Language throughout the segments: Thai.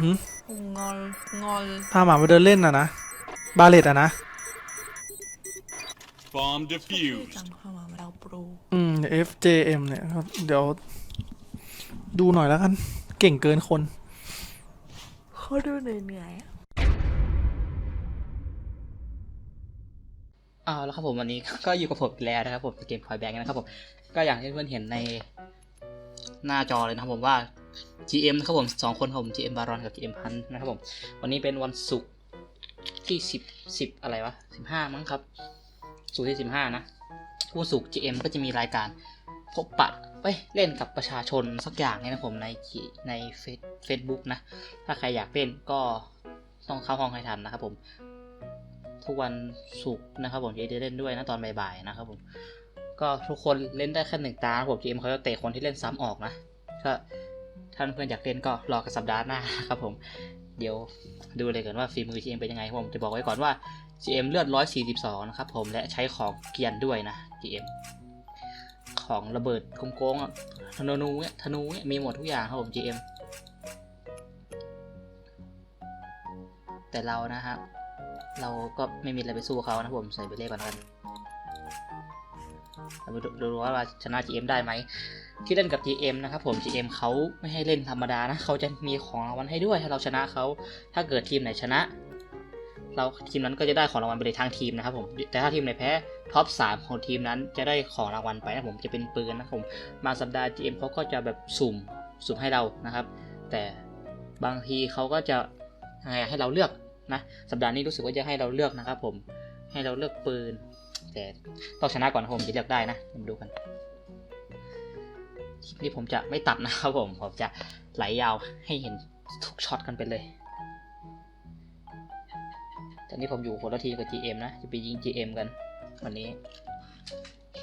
หืมงอนงอนพาหมามาเดินเล่นอะนะ บาเลตอะนะ Bomb จั defused. งเข้ามาเราปรูอืม FJM เนี่ยก็เดี๋ยว ดูหน่อยแล้วกัน เก่งเกินคน เขาดูเหนื่อยๆอะเอาแล้วครับผมวันนี้ ก็อยู่กับผมอีกแล้วนะครับผมเกมพอยแบงค์นะครับผมก็อย่างที่เพื่อนเห็นในหน้าจอเลยนะครับผมว่า GM นะครับผมสองคนครับผม GM บารอนกับ GM พันนะครับผม วันนี้เป็นวันศุกร์ที่สิบสิบอะไรวะสิบห้ามั้งครับศุกร์ที่สิบห้านะผู้ศุกร์ GM ก็จะมีรายการพบปะไปเล่นกับประชาชนสักอย่างเนี่ยนะผมในในเฟซเฟซบุ๊กนะ ถ้าใครอยากเล่นก็ต้องเข้าห้องให้ทันนะครับผม ทุกวันศุกร์นะครับผมจะได้เล่นด้วยนะตอนบ่ายๆนะครับผมก็ทุกคนเล่นได้แค่หนึ่งตาครับผม GM เขาจะเตะคนที่เล่นซ้ำออกนะก็ ท่านเพื่อนอยากเล่นก็รอกันสัปดาห์หน้าครับผม เดี๋ยวดูเลยกันว่าฝีมือ GM เป็นยังไงผมจะบอกไว้ก่อนว่า GM เลือด 142 นะครับผมและใช้ของเกียนด้วยนะ GM ของระเบิดโกงๆธนูเนี่ยธนูเนี่ยมีหมดทุกอย่างครับผม GM แต่เรานะครับเราก็ไม่มีอะไรไปสู้เขานะผมใส่ไปเล่ก่อนแล้วกัน เราไปดูว่าเราชนะ GM ได้ไหม ที่เล่นกับ GM นะครับผม GM เขาไม่ให้เล่นธรรมดานะ เขาจะมีของรางวัลให้ด้วย ถ้าเราชนะเขา ถ้าเกิดทีมไหนชนะ เราทีมนั้นก็จะได้ของรางวัลไปเลยทางทีมนะครับผม แต่ถ้าทีมไหนแพ้ท็อป 3 ของทีมนั้นจะได้ของรางวัลไปนะผมจะเป็นปืนนะผมบาสัปดาห์ GM เขาก็จะแบบสุ่มสุ่มให้เรานะครับ แต่บางทีเขาก็จะยังไงให้เราเลือกนะ สัปดาห์นี้รู้สึกว่าจะให้เราเลือกนะครับผม ให้เราเลือกปืน แต่ต้องชนะก่อนผมจะเลือกได้นะมาดูกันคลิปนี้ผมจะไม่ตัดนะครับผม ผมจะไหลยาวให้เห็นทุกช็อตกันไปเลยตอนนี้ผมอยู่คนละทีกับ GM นะ จะไปยิง GM กัน วันนี้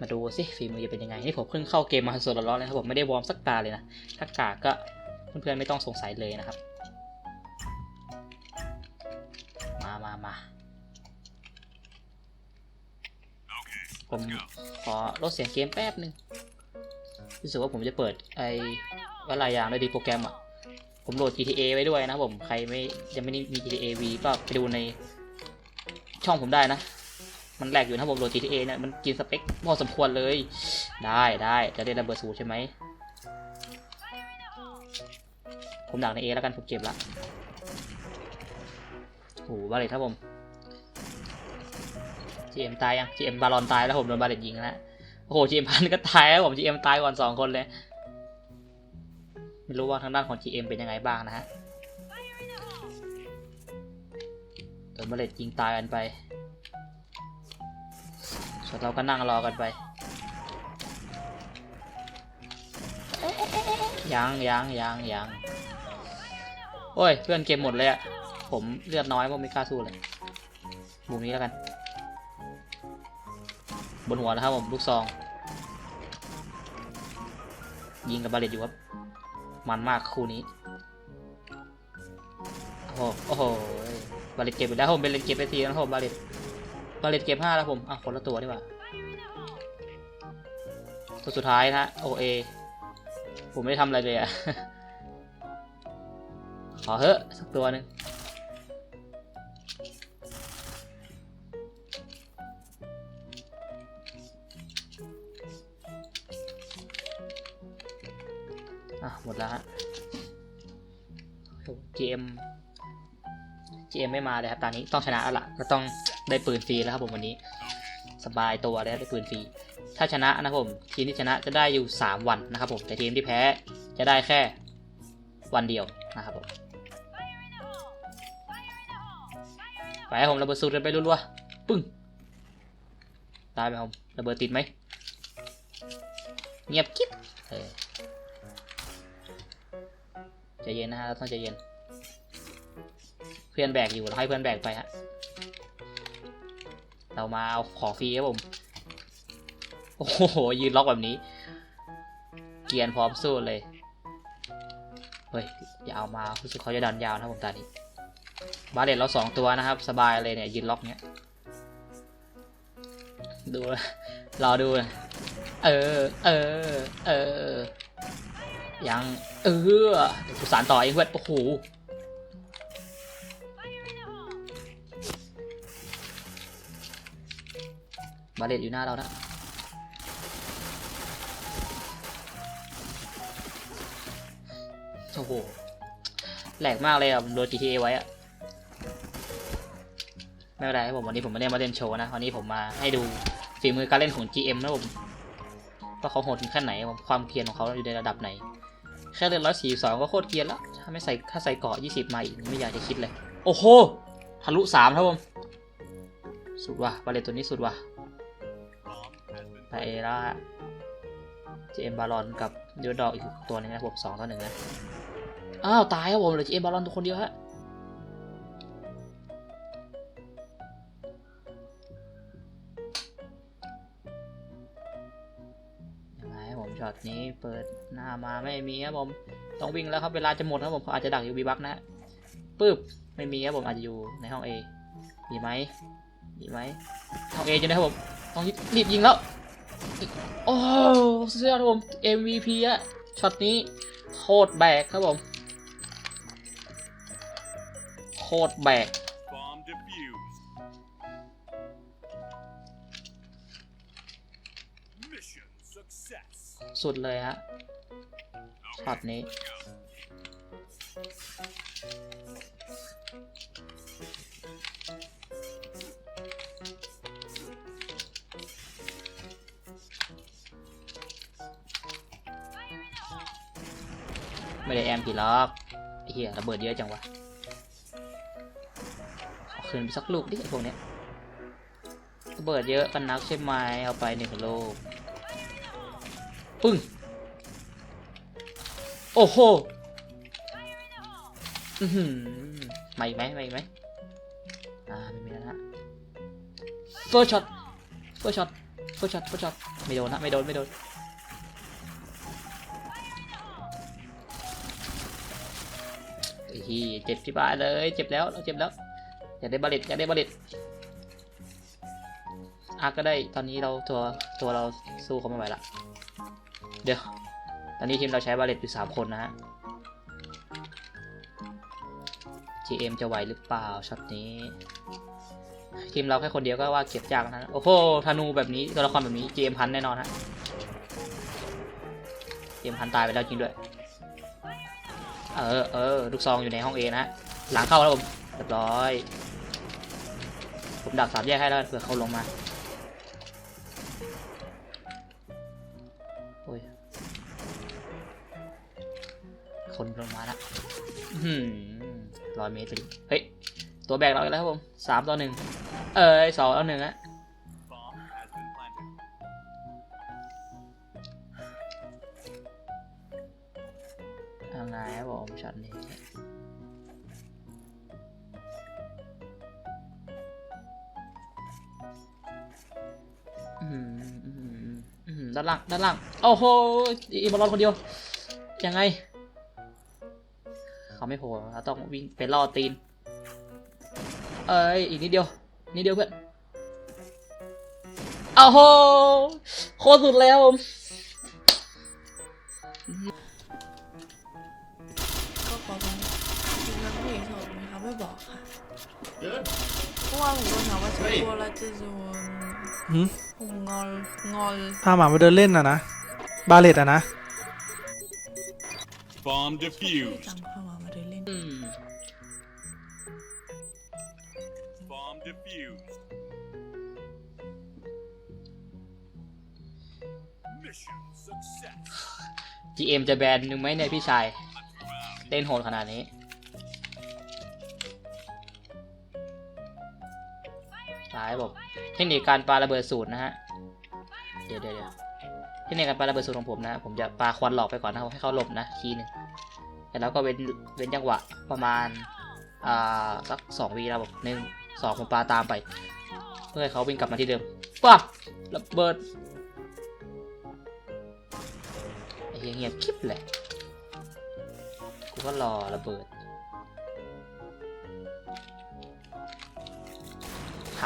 มาดูสิฝีมือจะเป็นยังไง นี่ผมเพิ่งเข้าเกมมาสดร้อนๆเลยครับผมไม่ได้วอร์มสักตาเลยนะถ้ากาก็เพื่อนๆไม่ต้องสงสัยเลยนะครับ มามามา ผมขอลดเสียงเกมแป๊บหนึ่งรู้สึกว่าผมจะเปิดไอ้วลายอย่างด้วยดีโปรแกรมอะ ผมโหลด GTA ไว้ด้วยนะผม ใครไม่ยังไม่ได้มี GTA V ก็ไปดูในช่องผมได้นะ มันแหลกอยู่นะผมโหลด GTA เนี่ยมันกินสเปคพอสมควรเลย ได้ได้จะได้ระเบิดสูใช่ไหม ผมดักใน A แล้วกันผมเจ็บละโอ้โหบาเลตครับผม GM ตายยัง GM บาลอนตายแล้วผมโดนบาเลตยิงแล้วโอ้โห GM พันก็ตายแล้วผม GM ตายก่อนสองคนเลยไม่รู้ว่าทางด้านของ GM เป็นยังไงบ้างนะฮะโดนบาเลตยิงตายกันไปส่วนเราก็นั่งรอกันไปยังยังยังยังโอ้ย เพื่อนเกมหมดเลยอะผมเลือดน้อยผมไม่กล้าสู้เลยมุมนี้แล้วกัน บนหัวนะครับผมลูกซอง ยิงกับบาเลตอยู่ครับ มันมากคู่นี้ โอ้โหโอ้โหบาเลตเก็บไปแล้วผมเป็นเลนเก็บไปทีนะครับผมบาเลตบาเลตเก็บห้าแล้วผมอะคนละตัวดีกว่าตัวสุดท้ายนะโอเอผมไม่ได้ทำอะไรเลยอะขอเถอสักตัวหนึ่ง อะหมดแล้วฮะ GM GM ไม่มาเลยครับตอนนี้ต้องชนะแล้วล่ะก็ต้องได้ปืนฟรีแล้วครับผมวันนี้ สบายตัวแล้วได้ปืนฟรี ถ้าชนะนะครับผมทีมที่ชนะจะได้อยู่ 3 วันนะครับผมแต่ทีมที่แพ้จะได้แค่วันเดียวนะครับผมไปให้ผมระเบิดสูตรกันไปรัวๆปึ้งตายไหมผมระเบิดติดไหมเงียบกิ๊บเออ ใจเย็นนะฮะเราต้องใจเย็น เพื่อนแบกอยู่เราให้เพื่อนแบกไปฮะ เรามาเอาของฟรีครับผม โอ้โหยืนล็อกแบบนี้ เกียร์พร้อมสู้เลย เฮ้ยอย่าเอามารู้สึกเขาจะดันยาวนะผมตอนนี้ บาเลตเราสองตัวนะครับ สบายเลยเนี่ยยืนล็อกเนี้ย ดูรอดูนะเออ เออ เออ ยังเออเดี๋กูสานต่อเองเวทยโอ้โหบาเลตอยู่หน้าเรานะโอ้โหแหลกมากเลยอะโดน GTA ไว้อะไม่เป็นไรผมวันนี้ผมมาเล่นมาเล่นโชว์นะวันนี้ผมมาให้ดูฝีมือการเล่นของ GM นะผมว่าเขาโหดถึงขั้นไหนความเพียรของเขาอยู่ในระดับไหน แค่เล่นร้อยสี่สองก็โคตรเกรียนแล้ว ถ้าไม่ใส่ถ้าใส่เกาะยี่สิบมาอีกไม่อยากจะคิดเลย โอ้โห ทะลุสามครับผม สุดว่ะบาเลตตัวนี้สุดว่ะไทเอร่าเจมบาลอนกับยูดอกอีกตัวหนึงนะครับผมสองต่อหนึ่งนะ อ้าว ตายครับผมเหลือเจมบาลอนตัวคนเดียวฮะ นี้เปิดหน้ามาไม่มีครับผมต้องวิ่งแล้วครับเวลาจะหมดครับผมเขาอาจจะดักอยู่บีบักนะฮะปึ๊บไม่มีครับผมอาจจะอยู่ในห้อง A มีไหมมีไหมห้อง A จะได้ครับผมต้องรีบยิงแล้วโอ้สุดยอดครับผม MVP อะช็อตนี้โคตรแบกครับผมโคตรแบก สุดเลยฮะช็อตนี้ ไม่ได้แอมกี่ล็อกไอ้เหี้ยระเบิดเยอะจังวะขอคืนไปสักลูกดิไอ้พวกเนี้ยระเบิดเยอะกันนักใช่ไหมเอาไปหนึ่งลูก ปึ้ง โอ้โหอือหือมาอีกไหมไมาอีกไหมอ่าไม่มีแล้วนะเฟิร์ช็อตเฟิร์ช็อตเฟิร์ช็อตเฟิร์ช็อตไม่โดนนะไม่โดนไม่โดนไอ้ที่เจ็บที่บ้านเลยเจ็บแล้วเราเจ็บแล้วอยากได้บาเลตอยากได้บาเลตอาก็ได้ตอนนี้เราตัวตัวเราสู้เขาไม่ไหวละ เดี๋ยว ตอนนี้ทีมเราใช้บาเลตอยู่สามคนนะฮะ GM จะไหวหรือเปล่าช็อตนี้ ทีมเราแค่คนเดียวก็ว่าเก็บยากนะ โอ้โหธนูแบบนี้ตัวละครแบบนี้ GM พันแน่นอนฮะ GM พันตายไปแล้วจริงด้วย เออเออลูกซองอยู่ในห้องเอนะฮะหลังเข้าแล้วผมเรียบร้อย ผมดักสามแยกให้แล้วเผื่อเขาลงมา้ย คนลงมาละร้อยเมตรไปดิเฮ้ย ตัวแบกเราอีกแล้วครับผมสามต่อหนึ่ง เอ้ยสองต่อหนึ่งอะ Bomb has been planted. ยังไงครับผมช็อตนี้อืม ด้านล่างด้านล่างโอ้โหอีบอลลอนคนเดียวยังไงเขาไม่โผล่เราต้องวิ่งไปล่อตีน เอ้ยอีกนิดเดียวนิดเดียวเพื่อนโอ้โหโคตรสุดแล้วผมก็ขอเป็นจริงๆแล้วผู้หญิงโสดไหมคะไม่บอกค่ะ เพราะว่าผมโดนถามว่าจะกลัวแล้วจะโดนหืมผมงอนงอนพาหมามาเดินเล่นอะนะ บาเลตอะนะ Bomb ที่ defused. จำเข้ามามาเดินเล่นอืม Bomb defused. Mission success. GM จะแบนหนึ่งไหมเนี่ยพี่ชาย เต้นโหดขนาดนี้ ตายผมเทคนิคการปาระเบิดสูตรนะฮะ เดี๋ยวเดี๋ยวเทคนิคการปาระเบิดสูตรของผมนะผมจะปาควันหลอกไปก่อนนะครับให้เขาหลบนะทีหนึ่งแล้วก็เว้นเว้นจังหวะประมาณอ่าสักสองวีแล้วผมหนึ่งสองผมปาตามไป เพื่อให้เขาวิ่งกลับมาที่เดิมปั๊บระเบิดเงียบๆคลิปเลยกูก็รอระเบิด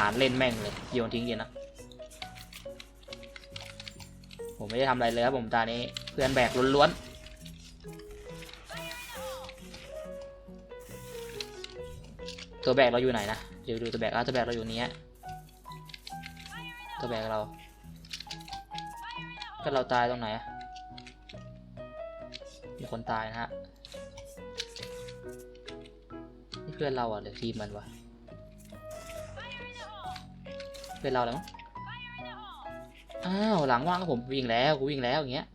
านเล่นแม่งเลยโยนทิ้งเดียนะ ผมไม่ได้ทำอะไรเลยครับผมตานี้เพื่อนแบกล้วนๆตัวแบกเราอยู่ไหนนะเดี๋ยวดูตัวแบกอะตัวแบกเราอยู่นี้ตัวแบกเราก็เราตายตรงไหนมีคนตายนะฮะนี่เพื่อนเราอะหรือทีมมันวะ เพื่อนเราแล้วมั้งอ้าวหลังว่างครับผมวิ่งแล้วกูวิ่งแล้วอย่างเงี้ย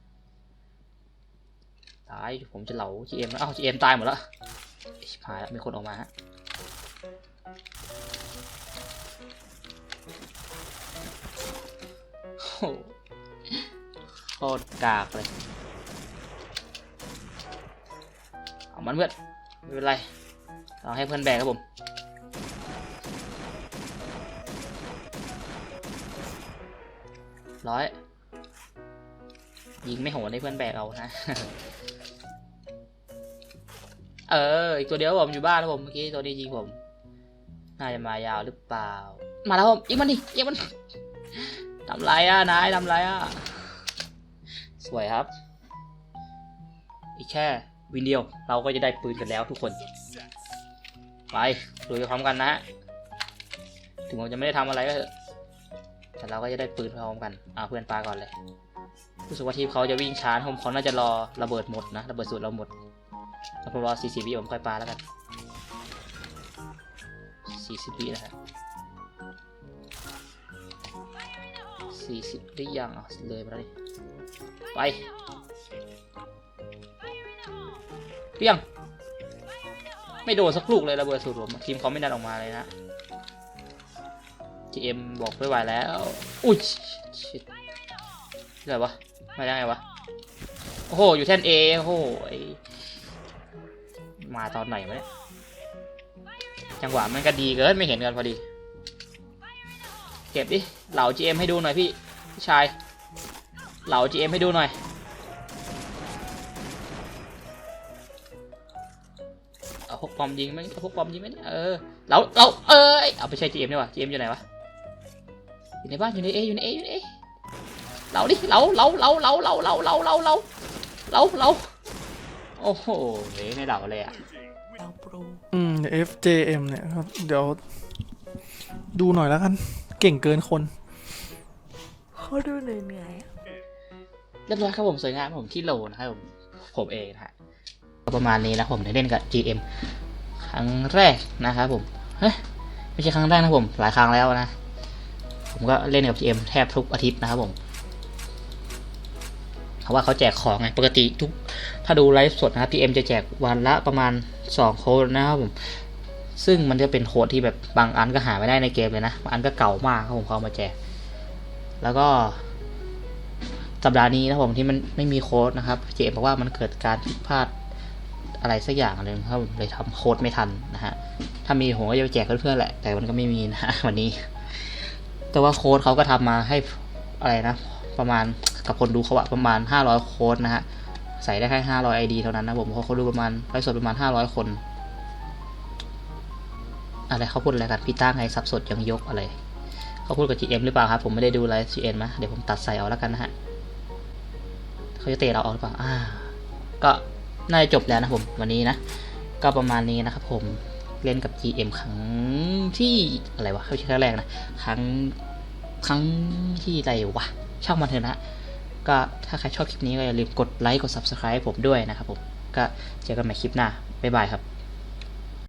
ตายผมจะเหลา GM แล้วอ้าว GM ตายหมดแล้วชิบหายแล้วมีคนออกมาฮะโหโคตรกากเลยเอามันเพื่อนไม่เป็นไร เราให้เพื่อนแบกครับผม ร้อย ยิงไม่โหนให้เพื่อนแบกเอานะ เออ อีกตัวเดียวผมอยู่บ้านแล้วผมเมื่อกี้ตัวนี้ยิงผม น่าจะมายาวหรือเปล่า มาแล้วผมยิงมันดิยิงมันทำไรอะนายทำไรอะ สวยครับ อีกแค่วินเดียวเราก็จะได้ปืนกันแล้วทุกคน Success. ไปลุยพร้อมกันนะ ถึงผมจะไม่ได้ทำอะไรก็เถอะ แต่เราก็จะได้ปืนพร้อมกันเอาเพื่อนปาก่อนเลยรู้สึกว่าทีมเขาจะวิ่งช้าผมเขาน่าจะรอระเบิดหมดนะระเบิดสูตรเราหมดแล้วผมรอ40วิผมค่อยปาแล้วกัน40วินะฮะ40หรือยังอะเลยไปแล้วดิไปเปี้ยงไม่โดนสักลูกเลยระเบิดสูตรผมทีมเขาไม่ดันออกมาเลยนะ GM บอกไม่ไหวแล้ว อุ้ยชิดอะไรวะมาได้ไงวะ โอ้โห อยู่แท่น A โอ้โหมาตอนไหนวะเนี่ย จังหวะมันก็ดีเกินไม่เห็นกันพอดี เก็บดิ เหล่า GM ให้ดูหน่อยพี่พี่ชาย เหล่า GM ให้ดูหน่อย เอาพกปอมยิงไหมเอาพกปอมยิงไหมเนี่ยเออเราเราเอ้ยเอาไปใช้ GM ดีกว่า GM อยู่ไหนวะ อยู่ในบ้านอยู่ใน A อยู่ใน A อยู่ใน A เราดิเราเราเราเราเราเราเราเราเราเราเราโอ้โหเฮ้ยไม่เหล่าเลยอะ Blue team เราโปรอืม FJM เนี่ยครับ เดี๋ยว ดูหน่อยแล้วกัน เก่งเกินคน เขาดูเหนื่อยๆอะเรียบร้อยครับผมสวยงามครับผมที่โหลนะครับผมผมเองนะฮะก็ประมาณนี้นะผมได้เล่นกับ GM ครั้งแรกนะครับผมเฮ้ยไม่ใช่ครั้งแรกนะผม หลายครั้งแล้วนะ ผมก็เล่นกับ GM แทบทุกอาทิตย์นะครับผมเพราะว่าเขาแจกของไงปกติทุก ถ้าดูไลฟ์สดนะครับ GM จะแจกวันละประมาณ 2 โค้ดนะครับผม ซึ่งมันจะเป็นโค้ดที่แบบบางอันก็หาไม่ได้ในเกมเลยนะบางอันก็เก่ามากครับผมเขามาแจก แล้วก็สัปดาห์นี้นะผมที่มันไม่มีโค้ดนะครับเจมบอกว่ามันเกิดการผิดพลาดอะไรสักอย่างเลยครับเลยทำโค้ดไม่ทันนะฮะ ถ้ามีผมก็จะไปแจกเพื่อนๆแหละ แต่มันก็ไม่มีนะวันนี้ แต่ว่าโค้ดเขาก็ทำมาให้อะไรนะ ประมาณกับคนดูเขาอะประมาณ 500 โค้ดนะฮะ ใส่ได้แค่ 500 ID เท่านั้นนะผมเพราะเขาดูประมาณไลฟ์สดประมาณ 500 คน อะไรเขาพูดอะไรกันพี่ตั้งไงสับสดยังยกอะไรเขาพูดกับ GM หรือเปล่าครับ ผมไม่ได้ดูไลฟ์ GM นะเดี๋ยวผมตัดใส่เอาแล้วกันนะฮะเขาจะเตะเราออกหรือเปล่าอ่า ก็น่าจะจบแล้วนะผมวันนี้นะ ก็ประมาณนี้นะครับผม เล่นกับ GM ครั้งที่อะไรวะเขาใช่ครั้งแรกนะ ครั้งครั้งที่อะไรวะช่างมันเถอะนะก็ถ้าใครชอบคลิปนี้ก็อย่าลืมกดไลค์กด Subscribe ผมด้วยนะครับผม ก็เจอกันใหม่คลิปหน้า บ๊ายบายครับ